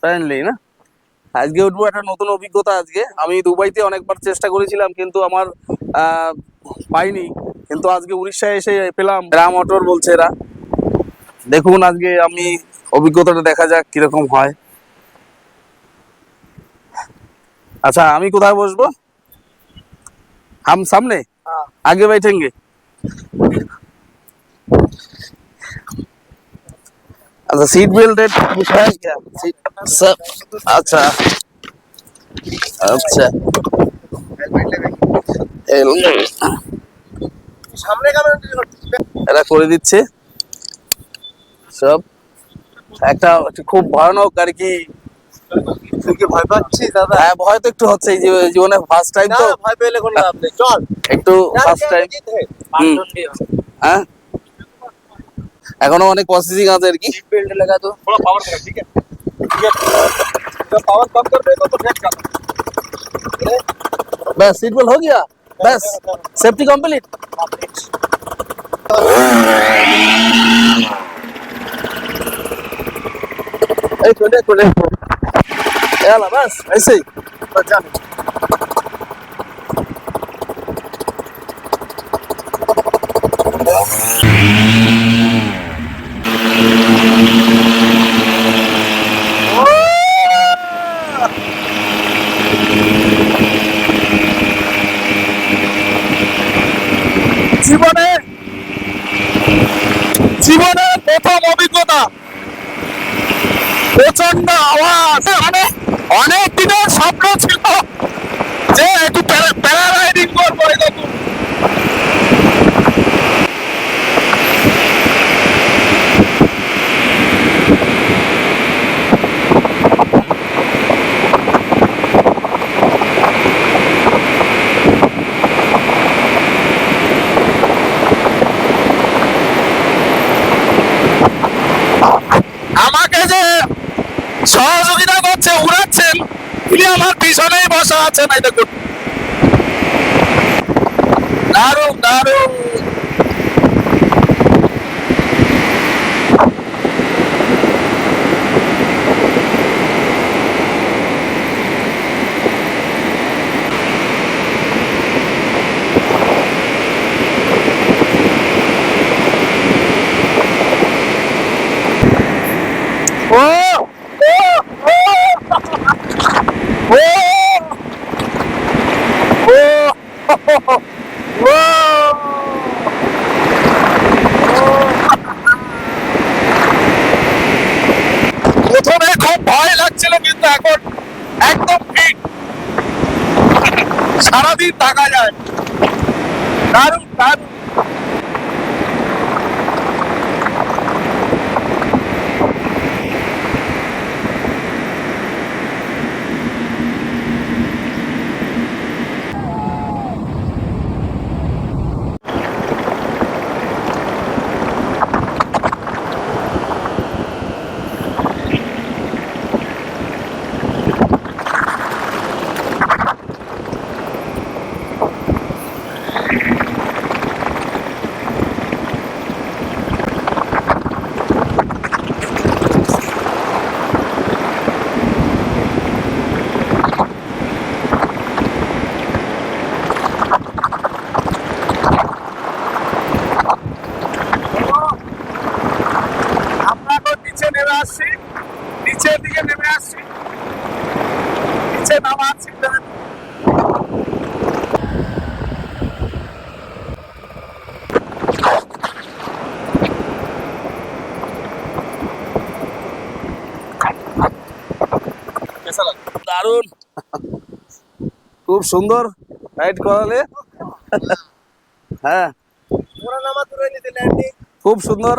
Friendly না আজকে উঠবো একটা নতুন অভিজ্ঞতা আজকে আমি দুবাইতে অনেকবার চেষ্টা করেছিলাম কিন্তু আমার আহ, পাইনি কিন্তু আজকে উড়িষ্যায় এসে পেলাম রাম অটোর বলছে এরা দেখুন আজকে আমি অভিজ্ঞতাটা দেখা যাক কিরকম হয় আচ্ছা আমি কোথায় বসবো হাম সামনে आगे बैठेंगे আচ্ছা সিট বেল্টের আচ্ছা। আচ্ছা। এরা করে দিচ্ছে। সব। একটা খুব ভয়ানক আর কি। ভয় পাচ্ছি দাদা? হ্যাঁ, ভয় তো একটু হচ্ছে জীবনে ফার্স্ট টাইম তো। ভয় চল। একটু ফার্স্ট টাইম হ্যাঁ? এখনো অনেক প্রসেসিং আছে আর কি बेल्ट लगा दो थोड़ा पावर कर ठीक है ठीक है जब पावर कम कर दे तो तो नेट कर बस सीट बेल्ट हो गया बस सेफ्टी कंप्लीट এই তো দেখো দেখো এলা বাস ऐसे ही बस जा জীবনের প্রথম অভিজ্ঞতা। প্রচণ্ড আওয়াজ। অনেক অনেক দিনের স্বপ্ন ছিল যে সহযোগিতা করছে উড়াচ্ছেন উনি আমার পিছনেই বসা আছেন এটা দেখুন দারুণ দারুণ। ভয় লাগছিল কিন্তু এখন একদম ঠিক। সারাদিন থাকা যায়। দারুণ দারুণ আমরা তো নিচে নেমে আসছি। নিচের দিকে নেমে আসছি। নিচে নামা আসছি দারুণ খুব সুন্দর। রাইড করালে। হ্যাঁ। খুব সুন্দর।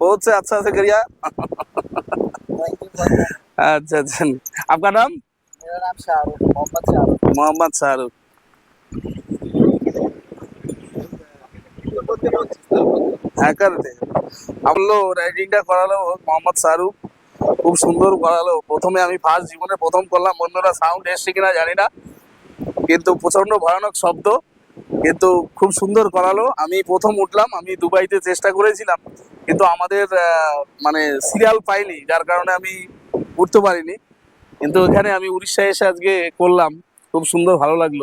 পৌঁছে আচ্ছা আচ্ছা করিয়া আচ্ছা আচ্ছা। আপনার নাম? মোহাম্মদ শাহরুখ। হ্যাঁ করতে আমলো রাইডিংটা করালো মোহাম্মদ শাহরুখ। খুব সুন্দর করালো। প্রথমে আমি ফার্স্ট জীবনে প্রথম করলাম। বন্ধুরা সাউন্ড এসছে কিনা জানি না। কিন্তু প্রচণ্ড ভয়ানক শব্দ। কিন্তু খুব সুন্দর করালো। আমি প্রথম উঠলাম। আমি দুবাইতে চেষ্টা করেছিলাম। কিন্তু আমাদের মানে সিরিয়াল পাইনি, যার কারণে আমি উঠতে পারিনি। কিন্তু ওখানে আমি উড়িষ্যায় এসে আজকে করলাম, খুব সুন্দর, ভালো লাগল।